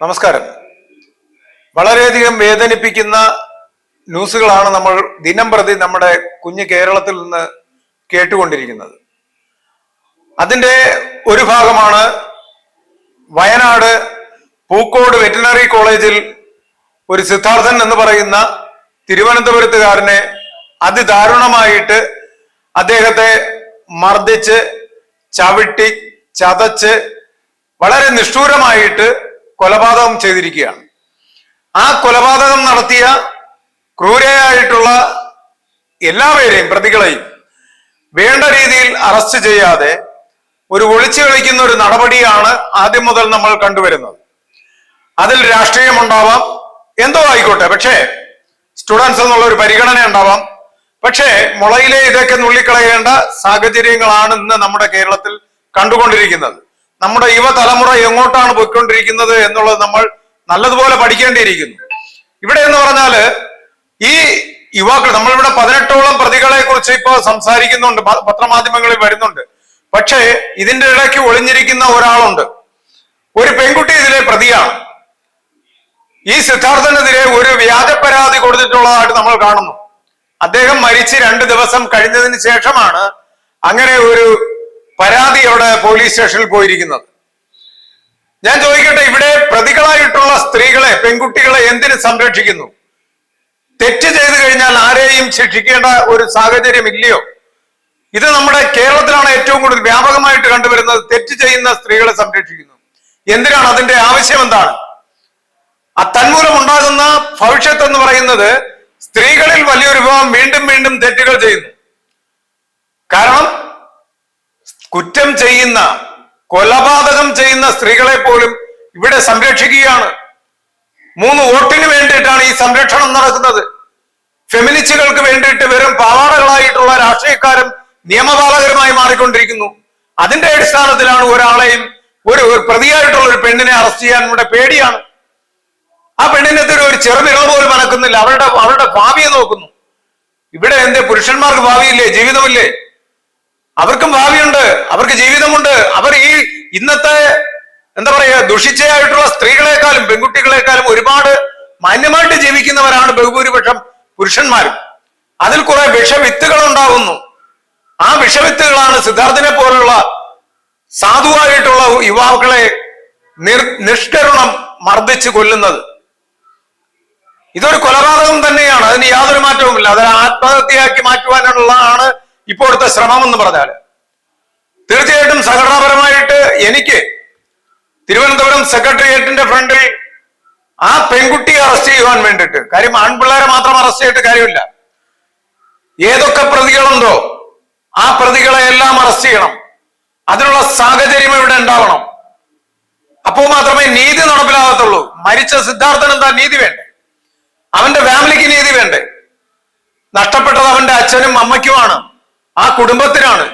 നമസ്കാരം. വളരെയധികം വേദനിപ്പിക്കുന്ന ന്യൂസുകളാണ് നമ്മൾ ദിനം പ്രതി നമ്മുടെ കുഞ്ഞു കേരളത്തിൽ നിന്ന് കേട്ടുകൊണ്ടിരിക്കുന്നത്. അതിന്റെ ഒരു ഭാഗമാണ് വയനാട് പൂക്കോട് വെറ്റിനറി കോളേജിൽ ഒരു സിദ്ധാർത്ഥൻ എന്ന് പറയുന്ന തിരുവനന്തപുരത്തുകാരനെ അതിദാരുണമായിട്ട് അദ്ദേഹത്തെ മർദ്ദിച്ച് ചവിട്ടി ചതച്ച് വളരെ നിഷ്ഠൂരമായിട്ട് കൊലപാതകം ചെയ്തിരിക്കുകയാണ്. ആ കൊലപാതകം നടത്തിയ ക്രൂരയായിട്ടുള്ള എല്ലാവരെയും പ്രതികളെയും വേണ്ട രീതിയിൽ അറസ്റ്റ് ചെയ്യാതെ ഒരു ഒളിച്ചു കളിക്കുന്ന ഒരു നടപടിയാണ് ആദ്യം മുതൽ നമ്മൾ കണ്ടുവരുന്നത്. അതിൽ രാഷ്ട്രീയം ഉണ്ടാവാം എന്തോ ആയിക്കോട്ടെ. പക്ഷേ സ്റ്റുഡൻസ് എന്നുള്ള ഒരു പരിഗണന ഉണ്ടാവാം. പക്ഷേ മുളയിലെ ഇതൊക്കെ നുള്ളിക്കളയേണ്ട സാഹചര്യങ്ങളാണ് ഇന്ന് നമ്മുടെ കേരളത്തിൽ കണ്ടുകൊണ്ടിരിക്കുന്നത്. നമ്മുടെ യുവതലമുറ എങ്ങോട്ടാണ് പോയിക്കൊണ്ടിരിക്കുന്നത് എന്നുള്ളത് നമ്മൾ നല്ലതുപോലെ പഠിക്കേണ്ടിയിരിക്കുന്നു. ഇവിടെ എന്ന് പറഞ്ഞാൽ ഈ യുവാക്കൾ നമ്മളിവിടെ പതിനെട്ടോളം പ്രതികളെ കുറിച്ച് ഇപ്പോൾ സംസാരിക്കുന്നുണ്ട് പത്രമാധ്യമങ്ങളിൽ വരുന്നുണ്ട്. പക്ഷേ ഇതിന്റെ ഇടയ്ക്ക് ഒളിഞ്ഞിരിക്കുന്ന ഒരാളുണ്ട്. ഒരു പെൺകുട്ടി ഇതിലെ പ്രതിയാണ്. ഈ സിദ്ധാർത്ഥനെതിരെ ഒരു വ്യാജ പരാതി കൊടുത്തിട്ടുള്ളതായിട്ട് നമ്മൾ കാണുന്നു. അദ്ദേഹം മരിച്ച് രണ്ട് ദിവസം കഴിഞ്ഞതിന് ശേഷമാണ് അങ്ങനെ ഒരു പരാതി അവിടെ പോലീസ് സ്റ്റേഷനിൽ പോയിരിക്കുന്നത്? ഞാൻ ചോദിക്കട്ടെ ഇവിടെ പ്രതികളായിട്ടുള്ള സ്ത്രീകളെ പെൺകുട്ടികളെ എന്തിനു സംരക്ഷിക്കുന്നു? തെറ്റ് ചെയ്തു കഴിഞ്ഞാൽ ആരെയും ശിക്ഷിക്കേണ്ട ഒരു സാഹചര്യം ഇല്ലയോ ഇത് നമ്മുടെ കേരളത്തിലാണ് ഏറ്റവും കൂടുതൽ വ്യാപകമായിട്ട് കണ്ടുവരുന്നത്. തെറ്റ് ചെയ്യുന്ന സ്ത്രീകളെ സംരക്ഷിക്കുന്നു. എന്തിനാണ്? അതിന്റെ ആവശ്യം എന്താണ്? ആ തന്മൂലം ഉണ്ടാകുന്ന ഭവിഷ്യത്ത് എന്ന് പറയുന്നത് സ്ത്രീകളിൽ വലിയൊരു വിഭാഗം വീണ്ടും വീണ്ടും തെറ്റുകൾ ചെയ്യുന്നു. കാരണം കുറ്റം ചെയ്യുന്ന കൊലപാതകം ചെയ്യുന്ന സ്ത്രീകളെ പോലും ഇവിടെ സംരക്ഷിക്കുകയാണ്. മൂന്ന് വോട്ടിന് വേണ്ടിയിട്ടാണ് ഈ സംരക്ഷണം നടക്കുന്നത്. ഫെമിനിസ്റ്റുകൾക്ക് വേണ്ടിയിട്ട് വെറും പാവാടകളായിട്ടുള്ള രാഷ്ട്രീയക്കാരും നിയമപാലകരുമായി മാറിക്കൊണ്ടിരിക്കുന്നു. അതിന്റെ അടിസ്ഥാനത്തിലാണ് ഒരാളെയും ഒരു പ്രതിയായിട്ടുള്ള ഒരു പെണ്ണിനെ അറസ്റ്റ് ചെയ്യാൻ ഇവിടെ പേടിയാണ്. ആ പെണ്ണിനെതിരെ ഒരു ചെറുവിരൽ പോലും അനക്കുന്നില്ല. അവരുടെ അവരുടെ ഭാവിയെ നോക്കുന്നു. ഇവിടെ എന്തേ പുരുഷന്മാർക്ക് ഭാവിയില്ലേ? ജീവിതമില്ലേ? അവർക്കും ഭാവിയുണ്ട് അവർക്ക് ജീവിതമുണ്ട്. അവർ ഈ ഇന്നത്തെ എന്താ പറയുക ദുഷിച്ചയായിട്ടുള്ള സ്ത്രീകളെക്കാളും പെൺകുട്ടികളെക്കാളും ഒരുപാട് മാന്യമായിട്ട് ജീവിക്കുന്നവരാണ് ബഹുഭൂരിപക്ഷം പുരുഷന്മാരും. അതിൽ കുറെ വിഷവിത്തുകൾ ഉണ്ടാവുന്നു ആ വിഷവിത്തുകളാണ് സിദ്ധാർത്ഥിനെ പോലുള്ള സാധുവായിട്ടുള്ള യുവാക്കളെ നിർ നിഷ്കരുണം മർദ്ദിച്ചു കൊല്ലുന്നത്. ഇതൊരു കൊലപാതകം തന്നെയാണ്. അതിന് യാതൊരു മാറ്റവുമില്ല. അത് ആത്മഹത്യയാക്കി മാറ്റുവാനുള്ളതാണ് ഇപ്പോഴത്തെ ശ്രമം എന്ന് പറഞ്ഞാൽ തീർച്ചയായിട്ടും സംഘടനാപരമായിട്ട് എനിക്ക് തിരുവനന്തപുരം സെക്രട്ടേറിയറ്റിന്റെ ഫ്രണ്ടിൽ ആ പെൺകുട്ടിയെ അറസ്റ്റ് ചെയ്യുവാൻ വേണ്ടിയിട്ട് കാര്യം ആൺപിള്ളേരെ മാത്രം അറസ്റ്റ് ചെയ്തിട്ട് കാര്യമില്ല. ഏതൊക്കെ പ്രതികളുണ്ടോ ആ പ്രതികളെ എല്ലാം അറസ്റ്റ് ചെയ്യണം. അതിനുള്ള സാഹചര്യം ഇവിടെ ഉണ്ടാവണം. അപ്പോ മാത്രമേ നീതി നടപ്പിലാകത്തുള്ളൂ. മരിച്ച സിദ്ധാർത്ഥൻ എന്താ നീതി വേണ്ടേ? അവന്റെ ഫാമിലിക്ക് നീതി വേണ്ടേ? നഷ്ടപ്പെട്ടത് അവന്റെ അച്ഛനും അമ്മയ്ക്കുമാണ്. ആ കുടുംബത്തിനാണ്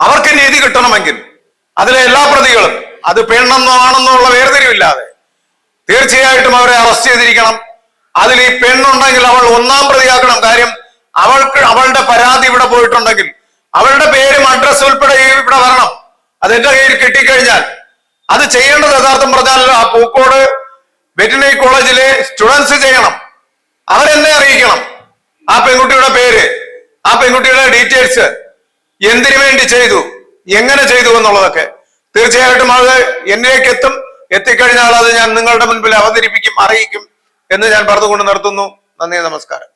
അവർക്ക് നീതി കിട്ടണമെങ്കിൽ അതിലെ എല്ലാ പ്രതികളും അത് പെണ്ണെന്നോ ആണെന്നോ ഉള്ള വേർതിരിവില്ലാതെ തീർച്ചയായിട്ടും അവരെ അറസ്റ്റ് ചെയ്തിരിക്കണം. അതിൽ ഈ പെണ്ണുണ്ടെങ്കിൽ അവൾ ഒന്നാം പ്രതിയാക്കണം. കാര്യം അവൾക്ക് അവളുടെ പരാതി ഇവിടെ പോയിട്ടുണ്ടെങ്കിൽ അവളുടെ പേരും അഡ്രസ് ഉൾപ്പെടെ ഇവിടെ വരണം. അത് എന്റെ കയ്യിൽ കിട്ടിക്കഴിഞ്ഞാൽ അത് ചെയ്യേണ്ടത് യഥാർത്ഥം പറഞ്ഞാൽ ആ പൂക്കോട് വെറ്റിനറി കോളേജിലെ സ്റ്റുഡൻസ് ചെയ്യണം. അവരെന്നെ അറിയിക്കണം. ആ പെൺകുട്ടിയുടെ പേര്. ആ പെൺകുട്ടിയുടെ ഡീറ്റെയിൽസ് എന്തിനു വേണ്ടി ചെയ്തു? എങ്ങനെ ചെയ്തു എന്നുള്ളതൊക്കെ. തീർച്ചയായിട്ടും അത് എന്നിലേക്ക് എത്തും. എത്തിക്കഴിഞ്ഞാൽ അത് ഞാൻ നിങ്ങളുടെ മുൻപിൽ അവതരിപ്പിക്കും അറിയിക്കും എന്ന് ഞാൻ പറഞ്ഞുകൊണ്ട് നിർത്തുന്നു. നന്ദി നമസ്കാരം.